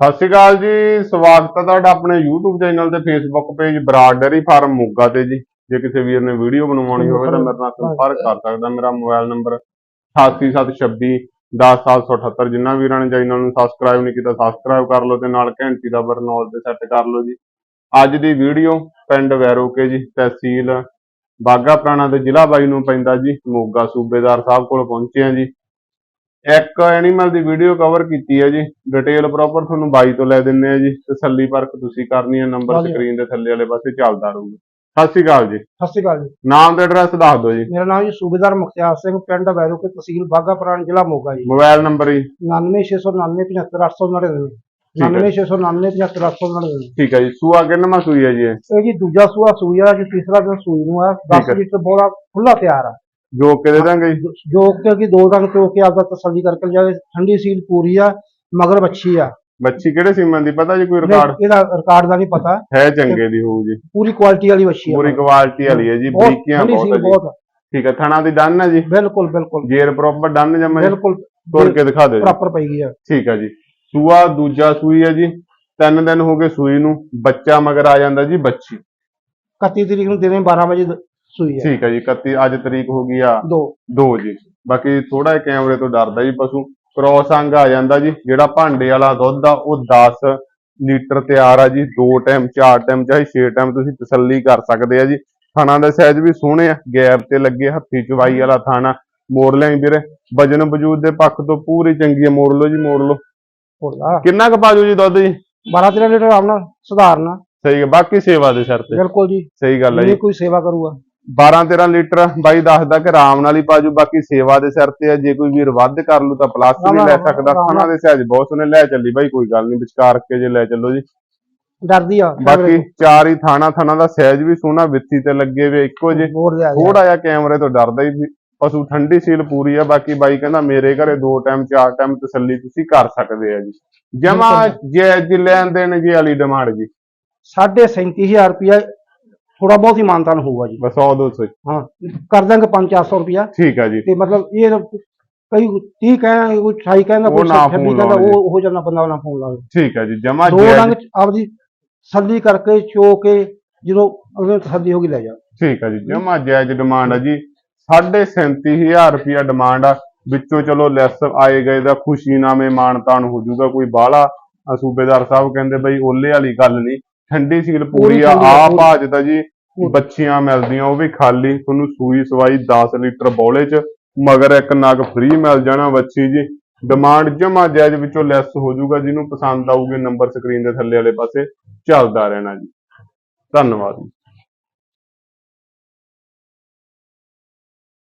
ਸਤਿ ਸ਼੍ਰੀ ਅਕਾਲ ਜੀ, ਸਵਾਗਤ ਹੈ ਤੁਹਾਡਾ ਆਪਣੇ YouTube ਚੈਨਲ ਤੇ Facebook page Brar dairy farm Moga ਤੇ ਜੀ। ਜੇ ਕਿਸੇ ਵੀਰ ਨੇ ਵੀਡੀਓ ਬਣਵਾਉਣੀ ਹੋਵੇ ਤਾਂ ਮੇਰੇ ਨਾਲ ਸੰਪਰਕ ਕਰ ਸਕਦਾ। ਮੇਰਾ ਮੋਬਾਈਲ ਨੰਬਰ 8876 10778 ਜਿਨ੍ਹਾਂ ਵੀਰਾਂ ਨੇ ਚੈਨਲ ਨੂੰ ਸਬਸਕ੍ਰਾਈਬ ਨਹੀਂ ਕੀਤਾ ਸਬਸਕ੍ਰਾਈਬ ਕਰ ਲਓ ਤੇ ਨਾਲ ਘੰਟੀ ਦਾ ਬਰਨੌਲ ਤੇ ਸੈੱਟ ਕਰ ਲਓ ਜੀ। ਅੱਜ ਦੀ ਵੀਡੀਓ ਪਿੰਡ ਵੈਰੋਕੇ ਜੀ, ਤਹਿਸੀਲ ਬਾਗਾ ਪੁਰਾਣਾ ਦੇ ਜ਼ਿਲ੍ਹਾ ਬਾਈ ਨੂੰ ਪੈਂਦਾ ਜੀ, ਮੋਗਾ ਸੂਬੇਦਾਰ ਸਾਹਿਬ ਕੋਲ ਪਹੁੰਚੇ ਆ ਜੀ। ਇੱਕ ਐਨੀਮਲ ਦੀ ਵੀਡੀਓ ਕਵਰ ਕੀਤੀ ਹੈ ਜੀ। ਡਿਟੇਲ ਪ੍ਰੋਪਰ ਤੁਹਾਨੂੰ ਬਾਈ ਤੋਂ ਲੈ ਦਿੰਨੇ ਆ ਜੀ। ਤਸੱਲੀ ਪਰਖ ਤੁਸੀਂ ਕਰਨੀ ਹੈ ਨੰਬਰ ਹਾਂਜੀ। ਸਕਰੀਨ ਦੇ ਥੱਲੇ ਵਾਲੇ ਪਾਸੇ ਚੱਲਦਾ ਰਹੂਗਾ। ਸਤਿ ਸ਼੍ਰੀ ਅਕਾਲ ਜੀ। ਸਤਿ ਸ਼੍ਰੀ ਅਕਾਲ ਜੀ। ਨਾਮ ਤੇ ਐਡਰੈਸ ਦੱਸ ਦਿਓ ਜੀ। ਮੇਰਾ ਨਾਮ ਜੀ ਸੂਬੇਦਾਰ ਮੁਖਤਿਆਰ ਸਿੰਘ ਪਿੰਡ ਵੈਰੋਕੇ ਤਹਿਸੀਲ ਬਾਗਾ ਪੁਰਾਣਾ ਜ਼ਿਲ੍ਹਾ ਮੋਗਾ ਜੀ। ਮੋਬਾਈਲ ਨੰਬਰ ਜੀ। 9669975899 ਹੈ। 9669975899 ਠੀਕ ਹੈ ਜੀ। ਸੂਆ ਕਿੰਨਵਾਂ ਸੂਈ ਹੈ ਜੀ ਇਹ? ਇਹ ਜੀ ਦੂਜਾ ਸੂਆ ਸੂਈ ਆ ਜੀ ਤੀਸਰਾ ਦਿਨ ਸੂਈ ਨੂੰ ਆ ਠੀਕ 10 ਹੈ। ਲੀਟਰ ਬੋਲਾ ਖੁੱਲਾ ਤਿਆਰ ਆ। ਜੋ ਕਿ ਦੇ ਦਾਂਗੇ ਜੀ। ਜੋ ਕਿ ਕਿ ਦੋ ਰੰਗ ਚੋ ਕੇ ਆਪਦਾ ਤਸੱਲੀ ਕਰਕੇ ਜਾਵੇ ਠੰਡੀ ਸੀਲ ਪੂਰੀ ਆ ਮਗਰ ਬੱਚੀ ਆ। ਬੱਚੀ ਕਿਹੜੇ ਸੀਮਨ ਦੀ ਪਤਾ ਜੀ ਕੋਈ ਰਿਕਾਰਡ ਇਹਦਾ ਰਿਕਾਰਡ ਦਾ ਨਹੀਂ ਪਤਾ। ਹੈ ਚੰਗੇ ਦੀ ਹੋਊ ਜੀ। ਪੂਰੀ ਕੁਆਲਿਟੀ ਵਾਲੀ ਬੱਚੀ ਆ। ਪੂਰੀ ਕੁਆਲਿਟੀ ਵਾਲੀ ਹੈ ਜੀ ਬਹੁਤ ਬਰੀਕੀਆਂ ਠੰਡੀ ਬਹੁਤ ਸੀਲ ਹੈ ਜੀ। ਬਹੁਤ ਆ। ਠੀਕ ਹੈ ਥਣਾ ਦੀ ਡਨ ਹੈ ਜੀ। ਬਿਲਕੁਲ ਬਿਲਕੁਲ। ਜੇਰ ਪ੍ਰੋਪਰ ਡਨ ਜਮਾ ਜੀ ਬਿਲਕੁਲ। ਤੋੜ ਕੇ ਦਿਖਾ ਦਿਓ ਜੀ। ਪ੍ਰੋਪਰ ਪਈ ਗਈ ਆ। ਠੀਕ ਹੈ ਜੀ। ਸੂਆ ਦੂਜਾ ਸੂਈ ਹੈ ਜੀ। ਤਿੰਨ ਦਿਨ ਹੋ ਗਏ ਸੂਈ ਨੂੰ। ਬੱਚਾ ਮਗਰ ਆ ਜਾਂਦਾ ਜੀ ਬੱਚੀ। 31 ਤਰੀਕ ਨੂੰ ਦਿਨੇ 12 ਵਜੇ ਦ- ਸੂਈ ਆ ਠੀਕ ਹੈ ਜੀ 31 ਅੱਜ ਤਰੀਕ ਹੋ ਗਈ ਆ ਦੋ। ਦੋ ਜੀ। ਬਾਕੀ ਥੋੜਾ ਕੈਮਰੇ ਤੋਂ ਡਰਦਾ ਜੀ ਪਸ਼ੂ। ਕ੍ਰੋਸ ਅੰਗ ਆ ਜਾਂਦਾ ਜੀ ਜਿਹੜਾ ਭਾਂਡੇ ਵਾਲਾ ਦੁੱਧ ਆ ਉਹ 10 ਲੀਟਰ ਤਿਆਰ ਆ ਜੀ। ਦੋ ਟਾਈਮ ਚਾਰ ਟਾਈਮ ਚਾਹੇ ਛੇ ਟਾਈਮ ਤੁਸੀਂ ਤਸੱਲੀ ਕਰ ਸਕਦੇ ਆ ਜੀ। ਥਾਣਾ ਦਾ ਸਾਈਜ਼ ਵੀ ਸੋਹਣੇ ਆ ਗੈਪ ਤੇ ਲੱਗੇ ਹੱਥੀ ਚਵਾਈ ਵਾਲਾ ਥਾਣਾ। ਮੋੜ ਵੀਰੇ ਵਜਨ ਵਜੂਦ ਦੇ ਪੱਖ ਤੋਂ ਪੂਰੀ ਚੰਗੀ ਆ। ਮੋੜ ਲਓ ਜੀ ਮੋੜ ਲਓ। ਹੋਦਾ ਕਿੰਨਾ ਕੁ ਪਾਜੂ ਜੀ ਦੁੱਧ ਜੀ? 12 13 ਲੀਟਰ ਆਰਾਮ ਨਾਲ ਸੁਧਾਰਨ। ਸਹੀ ਹੈ ਬਾਕੀ ਸੇਵਾ ਦੇ ਸਿਰ ਤੇ। ਬਿਲਕੁਲ ਜੀ। ਸਹੀ ਗੱਲ ਹੈ ਜੇ। ਜੀ ਕੋਈ ਸੇਵਾ ਕਰੂਗਾ। 12 13 ਲੀਟਰ ਬਾਈ ਦੱਸਦਾ ਕਿ ਆਰਾਮ ਨਾਲ ਹੀ ਪਾਜੂ ਬਾਕੀ ਸੇਵਾ ਦੇ ਸਿਰ ਤੇ ਆ ਜੇ ਕੋਈ ਵੀਰ ਵੱਧ ਕਰ ਲੂ ਤਾਂ ਪਲੱਸ ਵੀ ਲੈ ਸਕਦਾ ਖਾਣਾ ਦੇ ਸਹਿਜ ਬਹੁਤ ਸੋਹਣੇ ਲੈ ਚੱਲੀ ਬਾਈ ਕੋਈ ਗੱਲ ਨਹੀਂ ਵਿਚਕਾਰ ਕੇ ਜੇ ਲੈ ਚੱਲੋ ਜੀ। ਡਰਦੀ ਆ ਬਾਕੀ ਚਾਰ ਹੀ ਥਾਣਾ ਥਾਣਾ ਦਾ ਸਹਿਜ ਵੀ ਸੋਹਣਾ ਵਿੱਥੀ ਤੇ ਲੱਗੇ ਵੇ ਇੱਕੋ ਜੇ। ਥੋੜਾ ਜਿਹਾ ਕੈਮਰੇ ਤੋਂ ਡਰਦਾ ਹੀ ਪਸ਼ੂ ਠੰਡੀ ਸੀਲ ਪੂਰੀ ਆ ਬਾਕੀ ਬਾਈ ਕਹਿੰਦਾ ਮੇਰੇ ਘਰੇ ਦੋ ਟਾਈਮ ਚਾਰ ਟਾਈਮ ਤਸੱਲੀ ਤੁਸੀਂ ਕਰ ਸਕਦੇ ਆ ਜੀ। ਜਮਾ ਜੇ ਜੀ ਲੈਣ ਦੇਣ ਜੀ ਵਾਲੀ ਡਿਮਾਂਡ ਜੀ। ਸਾਢੇ 37000 ਰੁਪਇਆ ਥੋੜਾ ਬਹੁਤ ਹੀ ਮਾਨਤਾਨ ਹੋਊਗਾ ਜੀ। ਬਸ 100 200 ਹਾਂ ਕਰ ਦਾਂਗੇ 5-400 ਰੁਪਇਆ। ਠੀਕ ਆ ਜੀ। ਤੇ ਮਤਲਬ ਇਹ ਕਈ 30 ਕਹਿੰਦਾ ਕੋਈ 28 ਕਹਿੰਦਾ ਕੋਈ ਨਾ 26 ਫੋਨ ਕਹਿੰਦਾ। ਉਹ ਉਹ ਜਨਾ ਬੰਦਾ ਨਾ ਫੋਨ ਲਾਵੇ। ਠੀਕ ਆ ਜੀ ਜਮਾ ਦੋ ਜੇ ਆਪਦੀ ਸੱਲੀ ਕਰਕੇ ਚੋ ਕੇ ਜਦੋਂ ਅਗਲੇ ਤਸੱਲੀ ਹੋ ਗਈ ਲੈ ਜਾ ਠੀਕ ਆ ਜੀ ਜਮਾ ਜਾਇਜ਼ ਡਿਮਾਂਡ ਆ ਜੀ। 37000 ਰੁਪਿਆ ਡਿਮਾਂਡ ਆ। ਵਿੱਚੋਂ ਚਲੋ ਲੈਸ ਆਏ ਗਏ ਦਾ ਖੁਸ਼ੀ ਨਾਮੇ ਮਾਨਤਾਨ ਹੋ ਜਾਊਗਾ ਕੋਈ ਬਾਹਲਾ ਆ ਸੂਬੇਦਾਰ ਸਾਹਿਬ ਕਹਿੰਦੇ ਬਈ ਓਲੇ ਵਾਲੀ ਗੱਲ ਨਹੀਂ। ਠੰਡੀ ਸੀਲ ਪੂਰੀ ਆ ਆ। ਭਾਜ ਤਾਂ ਜੀ ਬੱਚੀਆਂ ਮਿਲਦੀਆਂ ਉਹ ਵੀ ਖਾਲੀ ਤੁਹਾਨੂੰ ਸੂਈ ਸਵਾਈ 10 ਲੀਟਰ ਬੋਲੇ ਚ ਮਗਰ ਇੱਕ ਨਗ ਫ੍ਰੀ ਮਿਲ ਜਾਣਾ ਬੱਚੀ ਜੀ। ਡਿਮਾਂਡ ਜਮਾ ਜਾਇਜ਼ ਵਿੱਚੋਂ ਲੈਸ ਹੋ ਜਾਊਗਾ ਜਿਹਨੂੰ ਪਸੰਦ ਆਊਗੇ ਨੰਬਰ ਸਕਰੀਨ ਦੇ ਥੱਲੇ ਵਾਲੇ ਪਾਸੇ ਚੱਲਦਾ ਰਹਿਣਾ ਜੀ। ਧੰਨਵਾਦ ਜੀ।